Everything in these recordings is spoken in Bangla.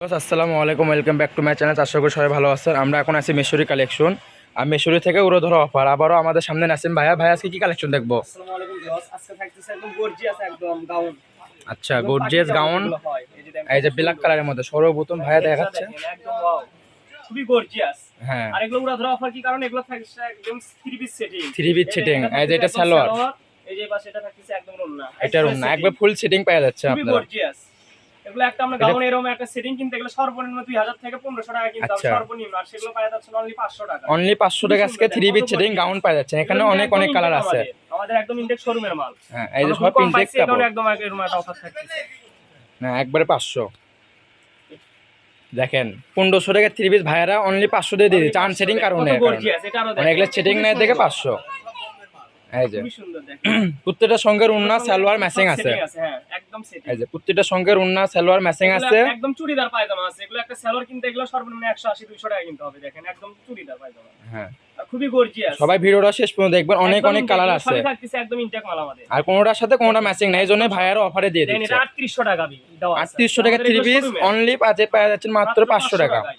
আসসালামু আলাইকুম welcome back to my channel আশা করি সবাই ভালো আছেন। আমরা এখন আছি মেশরি কালেকশন আর মেশরি থেকে উড়ো ধরো অফার আবারও আমাদের সামনে নাসিম ভাইয়া। ভাই আজকে কি কালেকশন দেখব? আচ্ছা গর্জিয়াস গাউন এই যে ব্ল্যাক কালারের মধ্যে সর্বপ্রথম ভাইয়া দেখাচ্ছে। খুবই গর্জিয়াস হ্যাঁ। আর এগুলো উড়া ধরা অফার কি কারণ? এগুলো থাকছে একদম থ্রি পিস সেটিং এই যে এটা সালোয়ার। এই যে পাশে এটা থাকতেছে একদম ওন্না এটার না একবার ফুল সেটিং পাওয়া যাচ্ছে গর্জিয়াস এগুলো একটা আমরা গাউন এরকম একটা সেটিং কিনতে গেলে সর্বনিম্ন 2000 থেকে 1500 টাকা কিনতে হবে আচ্ছা। সর্বনিম্ন। আর সেগুলো পাওয়া যাচ্ছে অনলি 500 টাকা। অনলি পাঁচশো টাকা আজকে থ্রি পিস সেটিং গাউন পাওয়া যাচ্ছে। এখানে অনেক অনেক কালার আছে। আমাদের। একদম শোরুমের মাল। হ্যাঁ এই যে সব ইনটেক কাপড়। একদম এরকম একটা অফার থাকতেছে। না একবারে পাঁচশো। দেখেন পনেরোশো টাকা থ্রি পিস ভাইয়ারা অনলি পাঁচশো দিয়ে দিয়ে দিচ্ছে। আনসেটিং কারণে মানে এগুলো সেটিং নেয় দেখে পাঁচশো। এই যে। প্রত্যেকটা সঙ্গের উন্না সালোয়ার ম্যাচিং আছে। হ্যাঁ এই যে প্রত্যেকটা সঙ্গের উন্না সালোয়ার ম্যাচিং আছে। একদম চুড়িদার পায়জামা আছে। এগুলো একটা সেলর কিনতে এগুলো সর্বনিম্ন 180 200 টাকা কিনতে হবে দেখেন একদম চুড়িদার পায়জামা। হ্যাঁ। খুবই গর্জিয়াস সবাই ভিডিওটা শেষ পর্যন্ত দেখবেন অনেক অনেক কালার আছে। একদম ইনটেক মাল আমাদের। আর কোনোটার সাথে কোনোটা ম্যাচিং নাই এই জন্য ভাইয়ারও অফারে দিয়ে দিচ্ছে। 3800 টাকা আটত্রিশশো টাকা থ্রি পিস অনলি পাওয়া যাচ্ছে মাত্র পাঁচশো টাকা। টাকায়।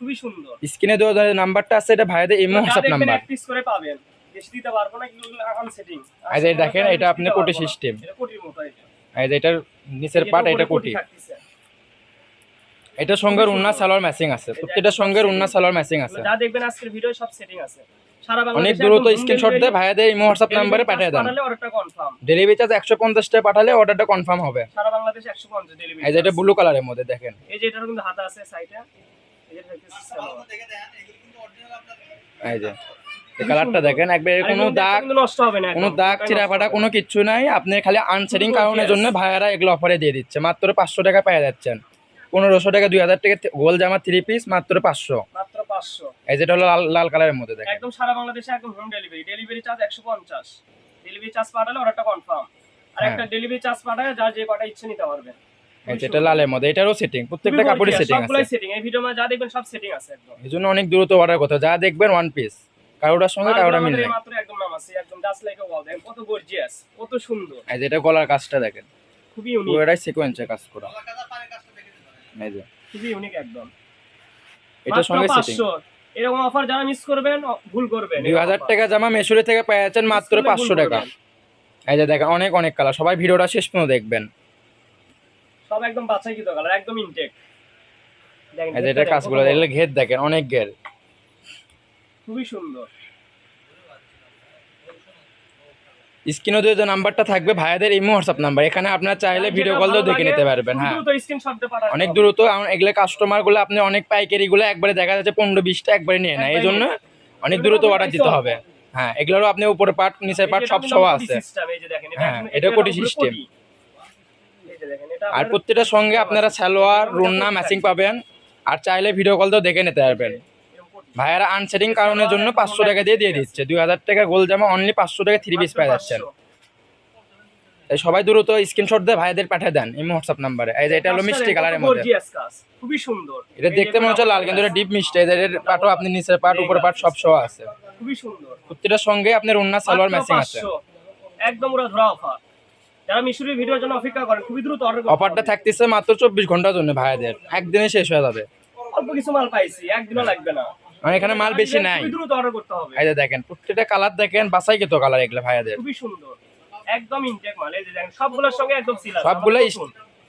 খুবই সুন্দর। স্ক্রিনে দেওয়া নাম্বারটা আছে এটা ভাইয়াদের ইমো হোয়াটসঅ্যাপ নাম্বার পিস করে পাবেন। বেশি দিতে পারব না কিন্তু আন সেটিং এই দেখেন, এটা আপনার কোটি system। এটা কোটির মতো এটা এই এটার নিচের পার্ট এটা কোটি। এটা সঙ্গের উন্না সালোয়ার ম্যাচিং আছে। প্রত্যেকটা সঙ্গের উন্না সালোয়ার ম্যাচিং আছে। যা দেখবেন আজকের ভিডিও সব সেটিং আছে। অনেক দ্রুত স্ক্রিনশট দিয়ে ভাইয়াদের ইমো হোয়াটসঅ্যাপ নাম্বারে পাঠিয়ে দেন। পাঠালে অর্ডারটা কনফার্ম ডেলিভারি চার্জ একশো পঞ্চাশ টাকা পাঠালে অর্ডারটা কনফার্ম হবে। সারা বাংলাদেশে 150 ডেলিভারি এই যে এটা ব্লু কালারের মধ্যে দেখেন। এই যে এটার কিন্তু হাতা আছে সাইডে এই যে এই যে। এই কালারটা দেখেন একবার কোনো দাগ নষ্ট হবে না কোনো দাগ চিরাফাটা কোনো কিচ্ছু নাই। আপনি খালি আনসেটিং কারণের জন্য ভাইয়ারা এগুলো অফারে দিয়ে দিচ্ছে মাত্র পাঁচশো টাকা পেয়ে যাচ্ছেন। পনেরোশো টাকা দুই হাজার টাকা গোল জামা থ্রি পিস মাত্র পাঁচশো। এই যেটা হলো লাল লাল কালারের মধ্যে দেখেন। একদম সারা বাংলাদেশে একদম home delivery delivery charge 150 delivery charge পাঠালে অর্ডারটা কনফার্ম আর হ্যাঁ। একটা ডেলিভারি চার্জ পাঠালে যার যে কটা ইচ্ছে নিতে পারবেন যেটা লালের মধ্যে এটারও সেটিং প্রত্যেকটা কাপড়ের সেটিং আছে সেটিং এই ভিডিও যা দেখবেন সব সেটিং আছে একদম। এই অনেক দ্রুত অর্ডার করতে যা দেখবেন ওয়ান পিস কারোটার সঙ্গে কারোটা মিল নেই। মাত্র একদম নাম আছে একদম জাস্ট লাইক ওয়াও দেখেন কত গর্জিয়াস কত সুন্দর। এই যেটা গলার কাজটা দেখেন। খুবই ইউনিক পুরোটাই সিকোয়েন্সে কাজ করা। এই যে। খুবই ইউনিক একদম। এটার সঙ্গে সেটিং এরকম অফার যারা মিস করবেন ভুল করবেন। দুই হাজার টাকা জামা মেশুরি থেকে পেয়ে যাচ্ছেন মাত্র করলে ভুল পাঁচশো টাকা। করবেন। এই যে দেখেন অনেক অনেক কালার সবাই ভিডিওটা শেষ পর্যন্ত দেখবেন। সব একদম বাছাইকৃত কালার একদম ইনটেক দেখেন এই যে এটা কাজগুলো। এগুলো ঘের দেখেন অনেক ঘের। খুবই সুন্দর। স্ক্রিনে যে নাম্বারটা থাকবে ভাইয়াদের ইমো হোয়াটসঅ্যাপ নাম্বার। এখানে আপনারা চাইলে ভিডিও কল দিয়েও দেখে নিতে পারবেন হ্যাঁ। অনেক দ্রুত এগুলো কাস্টমারগুলো আপনি অনেক পাইকারি গুলো একবারে দেখা যাচ্ছে পনেরো বিশটা একবারে নিয়ে নেয়। এই জন্য অনেক দ্রুত অর্ডার দিতে হবে। হ্যাঁ এগুলোরও আপনি উপরে পার্ট নিচের পার্ট সব সহ আছে। হ্যাঁ, এটা কোটি সিস্টেম আর প্রত্যেকটার সঙ্গে আপনারা সালোয়ার রুন্না ম্যাচিং পাবেন। আর চাইলে ভিডিও কল দিয়েও দেখে নিতে পারবেন। ভাইয়ারা আনসেটিং কারণের জন্য পাঁচশো টাকা দিয়ে দিয়ে দিচ্ছে। দুই হাজার টাকা গোল জামা অনলি পাঁচশো টাকা থ্রি পিস পেয়ে যাচ্ছেন। তাই সবাই দ্রুত স্ক্রিনশট দিয়ে ভাইদের পাঠিয়ে দেন এই হোয়াটসঅ্যাপ নাম্বারে এই যে এটা হলো মিষ্টি কালারের মধ্যে। খুবই সুন্দর। এটা দেখতে মনে হচ্ছে লাল কিন্তু এটা ডিপ মিষ্টি। এই যে এর পাটও আপনি নিচের পাট উপরে পাট সব সহ আছে। খুবই সুন্দর। প্রত্যেকটার সঙ্গে আপনার অন্য সালোয়ার ম্যাচিং আছে। একদম ওরা ধরা অফার যারা মিশরের ভিডিওর জন্য অপেক্ষা করেন খুবই দ্রুত অর্ডার অফারটা থাকতেছে মাত্র চব্বিশ ঘণ্টার জন্য ভাইয়াদের। একদিনে শেষ হয়ে যাবে। অল্প কিছু মাল পাইছি একদিনও লাগবে না। মানে এখানে মাল বেশি নাই। দ্রুত অর্ডার করতে হবে। এই যে দেখেন প্রত্যেকটা কালার দেখেন বাসাই কত কালার এগুলো ভাইয়াদের। খুবই সুন্দর। একদম ইনটেক মাল। এই যে দেখেন সবগুলোর সঙ্গে একদম সিলার সবগুলাই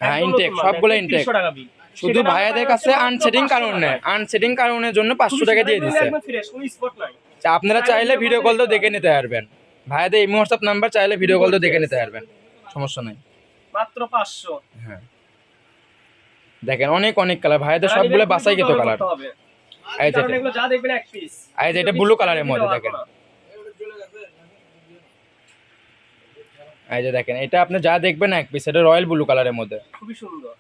হ্যাঁ, intake, সবগুলাই intake। টাকা বিল শুধু ভাইয়াদের কাছে আনসেটিং কারণে আনসেটিং কারণের জন্য পাঁচশো টাকা দিয়ে দিছে। একদম ফ্রেশ কোনো স্পট নাই। তা আপনারা চাইলে ভিডিও কল তো দেখে নিতে পারবেন। ভাইয়াদের এই হোয়াটসঅ্যাপ নাম্বার চাইলে ভিডিও কল তো দেখে নিতে পারবেন। সমস্যা নাই। মাত্র 500 হ্যাঁ। দেখেন অনেক অনেক কালার ভাইয়াদের সবগুলো বাসাই কত কালার এই যে এগুলো যা দেখবেন এক পিস এই এটা ব্লু কালারের মধ্যে দেখেন। দেখেন এটা আপনি যা দেখবেন এক পিস এটা রয়্যাল ব্লু কালারের মধ্যে। খুবই সুন্দর।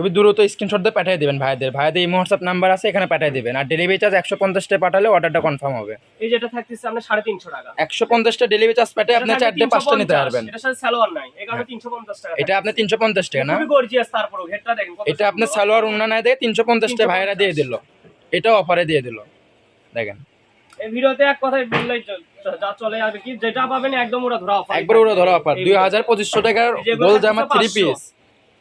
খুবই দ্রুত স্ক্রিনশট দিয়ে পাঠিয়ে দেবেন ভাইদের। ভাইদের এই হোয়াটসঅ্যাপ নাম্বার আছে এখানে পাঠিয়ে দেবেন। আর ডেলিভারি চার্জ একশো পঞ্চাশটা পাঠালে অর্ডারটা কনফার্ম হবে। এই যেটা থাকতেছে আপনার 350 টাকা। একশো পঞ্চাশটা ডেলিভারি চার্জ পাঠিয়ে আপনি চারটে পাঁচটা নিতে পারবেন। সালোয়ার নাই এই কারণে 350 টাকা এটা আপনি তিনশো পঞ্চাশ টাকা না? এটা আপনি সালোয়ার উন্না নাই দিয়ে তিনশো পঞ্চাশটা ভাইরা দিয়ে দিল। এটাও অফারে দিয়ে দিল। দেখেন। এই ভিডিওতে এক কথায় বললেই যা চলে আর কি যেটা পাবেন একদম ওরা ধরা অফার একবার ওরা ধরা অফার দুই হাজার পঁচিশশো টাকার গোল জামা থ্রি পিস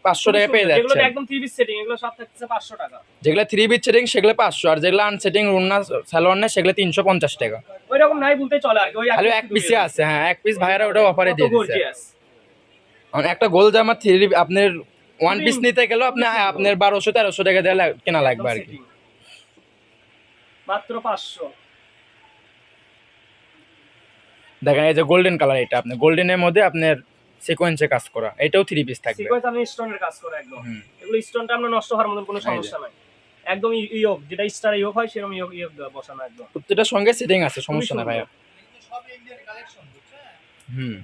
পাঁচশো টাকা পেয়ে যাচ্ছেন একদম থ্রি পিস সেটিং এগুলো সব থাকছে পাঁচশো টাকা। যেগুলো থ্রি বিচ সেটিং সেগুলো পাঁচশো। আর যেগুলো আনসেটিং রুন্না স্যালোয়ার নেয় সেগুলো তিনশো পঞ্চাশ টাকা। ওই রকম নাই বলতে চলে আর কি। খালি এক পিসে আছে হ্যাঁ এক পিস ভাইয়ারা ওটা অফারে দিয়ে দিচ্ছে একটা গোল জামা থ্রি আপনার ওয়ান পিস নিতে গেলেও আপনি আপনার বারোশো তেরোশো টাকা দিয়ে কেনা লাগবে আর কি। মাত্র পাঁচশো। দেখেন এই যে গোল্ডেন কালার এটা আপনার গোল্ডেনের মধ্যে আপনার সিকোয়েন্সে কাজ করা এটাও থ্রি পিস থাকবে। সিকোয়েন্স আপনি স্টোনের কাজ করে একদম। এগুলো স্টোনটা আপনার নষ্ট হওয়ার মতন কোনো সমস্যা নাই। একদম ইয়োগ যেটা স্টার ইয়োগ হয় সেরকম ইয়োগ ইয়োগ বসানো একদম। প্রত্যেকটার সঙ্গে সেটিং আছে সমস্যা না। ভাইয়া। হুম।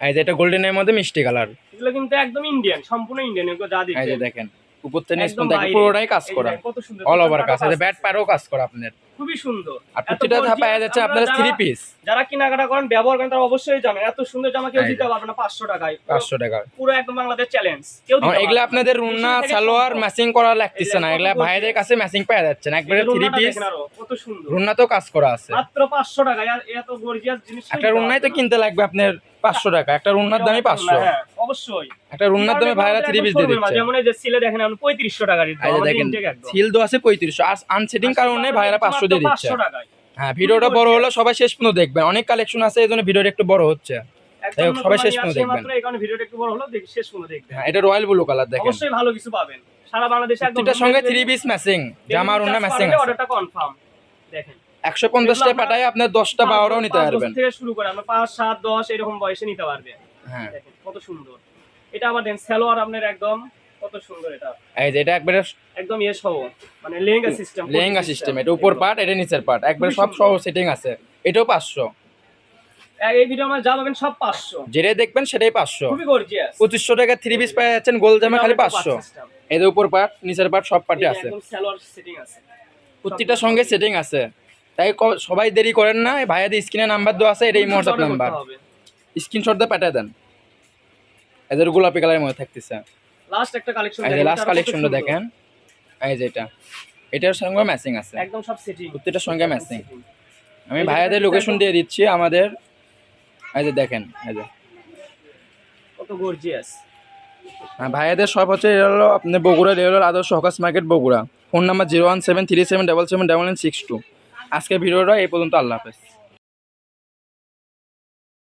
এই যে এটা গোল্ডেনের মধ্যে মিষ্টি কালার এগুলো কিন্তু একদম ইন্ডিয়ান সম্পূর্ণ ইন্ডিয়ান এগুলো যা এই যে দেখেন উপর থেকে নিচ পর্যন্ত পুরোটাই কাজ করা। দেখেন অল ওভার কাজ আছে। ব্যাট প্যারও কাজ করা আপনার খুবই সুন্দর। আর প্রতিটা ধাপা যাচ্ছে আপনার থ্রি পিস যারা কেনাকাটা করেন ব্যবহার করেন তারা অবশ্যই জানেন এত সুন্দর জামা কেউ দিতে পারবে না পাঁচশো টাকায়। পাঁচশো টাকা পুরো একদম বাংলাদেশ চ্যালেঞ্জ কেউ এগুলা আপনাদের থেকে সালোয়ার। ম্যাচিং করা লাগতেছে না। এগুলা ভাইদের কাছে ম্যাচিং পাওয়া যাচ্ছে না। একবারে থ্রি পিস কত সুন্দর। রুন্নাতেও কাজ করা আছে। মাত্র পাঁচশো টাকা এত গর্জিয়াস জিনিস একটা রুন্নাই তো কিনতে লাগবে আপনার পাঁচশো টাকা একটা রুন্নার দামই পাঁচশো। হ্যাঁ অবশ্যই। একটা রুন্নার দামে ভাইরা থ্রি পিস দিয়ে দিচ্ছে। যেমন এই যে সিলে দেখেন আপনি পঁয়ত্রিশশো টাকা দেখেন সিল দো আছে পঁয়ত্রিশশো আর আনসেটিং কারণে ভাইরা পাঁচশো দিয়ে দিচ্ছে। হ্যাঁ ভিডিওটা বড় হলো সবাই শেষ পর্যন্ত দেখবেন। অনেক কালেকশন আছে এই জন্য ভিডিওটা একটু বড় হচ্ছে। সবাই শেষ পর্যন্ত দেখবেন। মাত্র এই কারণে ভিডিওটা একটু বড় হলো শেষ পর্যন্ত দেখবেন। হ্যাঁ এটা রয়্যাল ব্লু কালার দেখেন। অবশ্যই ভালো কিছু পাবেন। সারা বাংলাদেশে একদম সঙ্গে থ্রি পিস ম্যাচিং জামা রুন্না ম্যাচিং আছে। অর্ডারটা কনফার্ম দেখেন। একশো পঞ্চাশটা পাঠায় আপনার দশটা বারোটাও নিতে পারবেন। থেকে শুরু করে আমরা পাঁচ সাত দশ এরকম বয়সে নিতে হ্যাঁ। কত সুন্দর। এটা আবার দেন সালোয়ার আপনার একদম কত সুন্দর এটা। এই যে এটা একবারে একদম ইয়ে সহ মানে লেহেঙ্গা সিস্টেম লেহেঙ্গা সিস্টেম এটা উপর পার্ট এটা নিচের পার্ট একবারে সব সহ সেটিং আছে। এটাও পাঁচশো। এই ভিডিও আমরা যা পাবেন সব পাঁচশো। যেটাই দেখবেন সেটাই পাঁচশো। খুবই গর্জিয়াস পঁচিশশো টাকা থ্রি পিস পেয়ে যাচ্ছেন গোল জামা খালি পাঁচশো। এদের উপর পার্ট নিচের পার্ট সব পার্টে আছে। সেটিং সঙ্গে সেটিং আছে। তাই ক- সবাই দেরি করেন না ভাইয়াদের স্ক্রিনে নাম্বার দেওয়া আছে এটাই হোয়াটসঅ্যাপ নাম্বার। স্ক্রিনশট দিয়ে পাঠিয়ে দেন। এদের গোলাপি কালারের মধ্যে থাকতেছে। লাস্ট একটা কালেকশন এই লাস্ট কালেকশনটা দেখেন। এই যে এটা। এটার সঙ্গে ম্যাচিং আছে। একদম সব সেটিং প্রত্যেকটার সঙ্গে ম্যাচিং আমি ভাইয়াদের লোকেশন দিয়ে দিচ্ছি আমাদের। এই যে দেখেন এই যে। কত গর্জিয়াস হ্যাঁ, ভাইয়াদের সব হচ্ছে এটা হলো আপনার বগুড়া রেলওয়ের আদর্শ hawkers market Bogura. Phone number zero one seven three seven double seven double nine six two আজকের ভিডিওটা এই পর্যন্ত আল্লাহ হাফেজ।